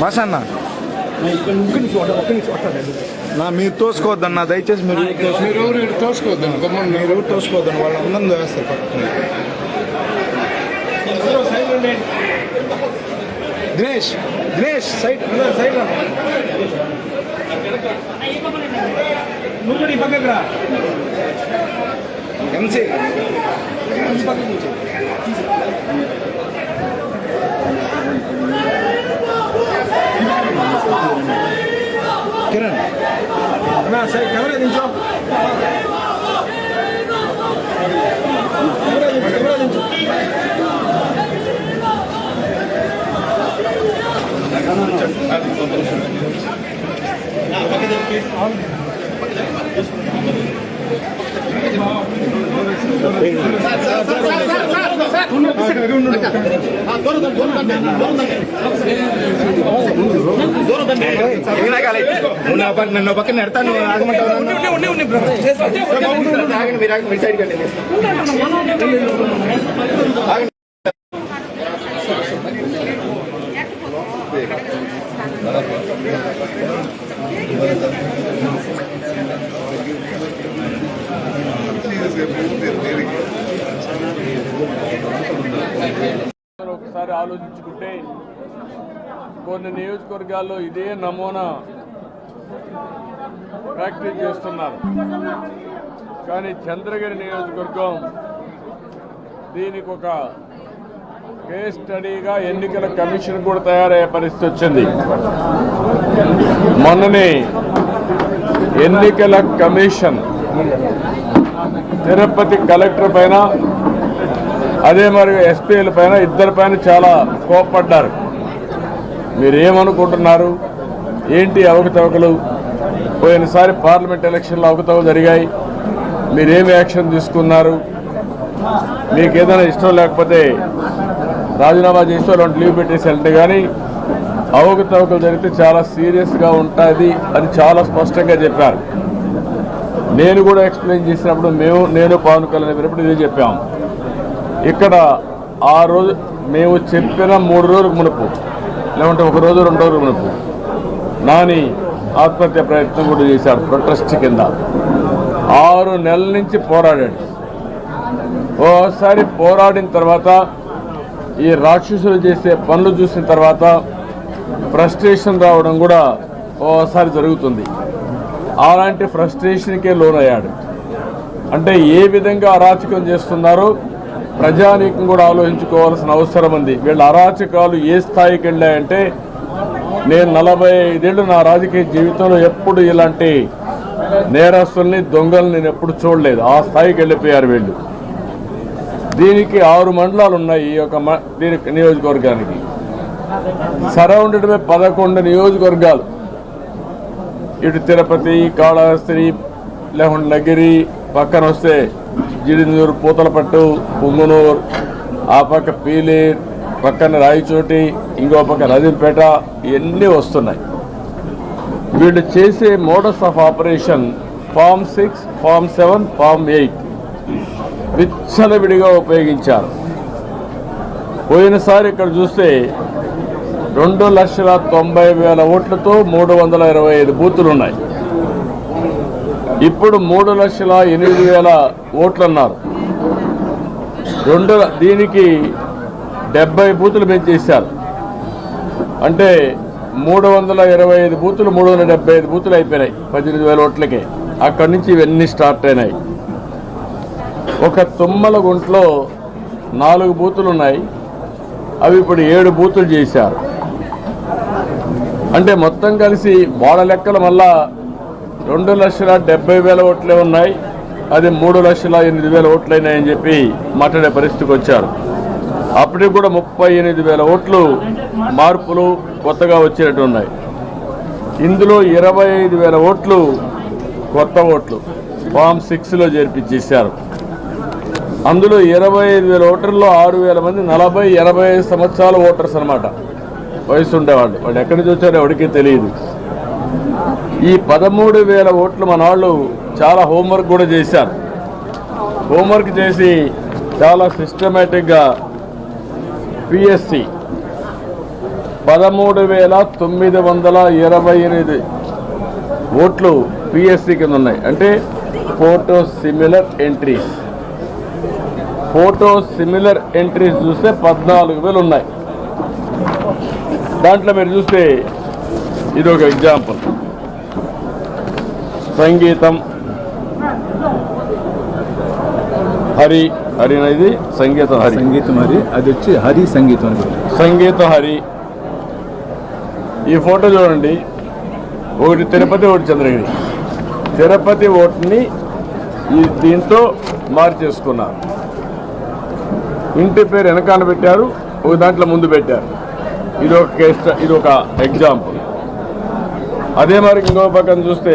Bus అన్న నా మీరు తోసుకోవద్దన్న దయచేసి మీరు మీరు ఎవరు ఇటు తోసుకోవద్దండి గమ్మున మీరు ఎవరు తోసుకోవద్దని వాళ్ళ అందరం వేస్తారు Dinesh Dinesh side side MC. Kiran నన్ను పక్కన నెడతాను ఆగమంటావు మీరు ఒకసారి ఆలోచించుకుంటే కొన్ని నియోజకవర్గాల్లో ఇదే నమూనా ప్రాక్టీస్ చేస్తున్నారు. కానీ చంద్రగిరి నియోజకవర్గం దీనికి ఒక కేస్ స్టడీగా ఎన్నికల కమిషన్ కూడా తయారయ్యే పరిస్థితి వచ్చింది. మొన్ననే ఎన్నికల కమిషన్ తిరుపతి కలెక్టర్ పైన అదే మరి ఎస్పీల పైన ఇద్దరి పైన చాలా కోప్పడ్డారు. మీరేమనుకుంటున్నారు? ఏంటి అవకతవకలు? పోయినసారి పార్లమెంట్ ఎలక్షన్లో అవకతవకలు జరిగాయి. మీరేం యాక్షన్ తీసుకున్నారు? మీకు ఏదైనా ఇష్టం లేకపోతే రాజీనామా చేసి అలాంటి లీవ్ పెట్టేసి వెళ్తే కానీ అవకతవకలు జరిగితే చాలా సీరియస్గా ఉంటుంది అని చాలా స్పష్టంగా చెప్పారు. నేను కూడా ఎక్స్ప్లెయిన్ చేసినప్పుడు మేము నేను పవన్ కళ్యాణ్ వినప్పుడు ఇదే చెప్పాము. ఇక్కడ ఆ రోజు మేము చెప్పిన మూడు రోజులకు మునుపు లేకుంటే ఒక రోజు రెండు రోజుల మునుపు నాని ఆత్మహత్య ప్రయత్నం కూడా చేశాడు ప్రొటెస్ట్ కింద. ఆరు నెలల నుంచి పోరాడాడు. ఓసారి పోరాడిన తర్వాత ఈ రాక్షసులు చేసే పనులు చూసిన తర్వాత ఫ్రస్ట్రేషన్ రావడం కూడా ఓసారి జరుగుతుంది. అలాంటి ఫ్రస్ట్రేషన్కే లోనయ్యాడు. అంటే ఏ విధంగా అరాచకం చేస్తున్నారో ప్రజానీకం కూడా ఆలోచించుకోవాల్సిన అవసరం ఉంది. వీళ్ళ అరాచకాలు ఏ స్థాయికి వెళ్ళాయంటే నేను నలభై ఐదేళ్ళు నా రాజకీయ జీవితంలో ఎప్పుడు ఇలాంటి నేరస్తుల్ని దొంగలు నేను ఎప్పుడు చూడలేదు. ఆ స్థాయికి వెళ్ళిపోయారు వీళ్ళు. దీనికి ఆరు మండలాలు ఉన్నాయి ఈ యొక్క మ- దీనికి నియోజకవర్గానికి. సరౌండెడ్ బై పదకొండు నియోజకవర్గాలు. ఇటు తిరుపతి కాళహస్తి లేకుండా నగిరి పక్కన వస్తే జిడినూరు పూతలపట్టు పుంగునూరు ఆ పక్క పీలేర్ పక్కన రాయచోటి ఇంకో పక్క నదిపేట ఇవన్నీ వస్తున్నాయి. వీళ్ళు చేసే modus of operation form six form seven form eight విచ్చలవిడిగా ఉపయోగించారు. పోయినసారి ఇక్కడ చూస్తే రెండు లక్షల తొంభై వేల ఓట్లతో మూడు వందల ఇరవై ఐదు బూతులు ఉన్నాయి ఇప్పుడు మూడు లక్షల ఎనిమిది వేల ఓట్లు అన్నారు రెండు దీనికి డెబ్బై బూతులు పెంచేశారు. అంటే మూడు వందల ఇరవై ఐదు బూతులు మూడు వందల డెబ్బై ఐదు బూతులు అయిపోయినాయి పద్దెనిమిది వేల ఓట్లకే. అక్కడి నుంచి ఇవన్నీ స్టార్ట్ అయినాయి. ఒక తుమ్మల గుంట్లో నాలుగు బూతులు ఉన్నాయి. అవి ఇప్పుడు ఏడు బూతులు చేశారు. అంటే మొత్తం కలిసి వాళ్ళ లెక్కల మళ్ళా రెండు లక్షల డెబ్బై వేల ఓట్లే ఉన్నాయి. అది మూడు లక్షల ఎనిమిది వేల ఓట్లైనాయని చెప్పి మాట్లాడే పరిస్థితికి వచ్చారు. అప్పటికి కూడా ముప్పై ఎనిమిది వేల ఓట్లు మార్పులు కొత్తగా వచ్చేటట్టు ఉన్నాయి. ఇందులో ఇరవై ఐదు వేల ఓట్లు కొత్త ఓట్లు ఫామ్ సిక్స్లో చేర్పించేశారు అందులో ఇరవై ఐదు వేల ఓటర్లో ఆరు వేల మంది నలభై ఎనభై ఐదు సంవత్సరాల ఓటర్స్ అనమాట వయసు ఉండేవాళ్ళు. వాళ్ళు ఎక్కడి నుంచి వచ్చారో ఎవరికీ తెలియదు. ఈ పదమూడు వేల ఓట్లు మన వాళ్ళు చాలా హోంవర్క్ కూడా చేశారు. హోంవర్క్ చేసి చాలా సిస్టమేటిక్గా పిఎస్సి పదమూడు వేల తొమ్మిది వందల ఇరవై ఎనిమిది ఓట్లు పిఎస్సి కింద ఉన్నాయి. అంటే photo similar entries. Photo similar entries చూస్తే పద్నాలుగు వేలు ఉన్నాయి. దాంట్లో మీరు చూస్తే ఇది ఒక ఎగ్జాంపుల్. సంగీతం. హరి హరి అనేది సంగీతం హరి. సంగీతం అది అది వచ్చి హరి సంగీతం సంగీతం హరి. ఈ ఫోటో చూడండి. ఒకటి తిరుపతి ఒకటి చంద్రగిరి. తిరుపతి ఓటుని ఈ దీంతో మార్చేసుకున్నారు. ఇంటి పేరు వెనకాల పెట్టారు ఒక దాంట్లో ముందు పెట్టారు. ఇది ఒక కేస్ ఇది ఒక ఎగ్జాంపుల్ అదే మరి ఇంకో పక్కన చూస్తే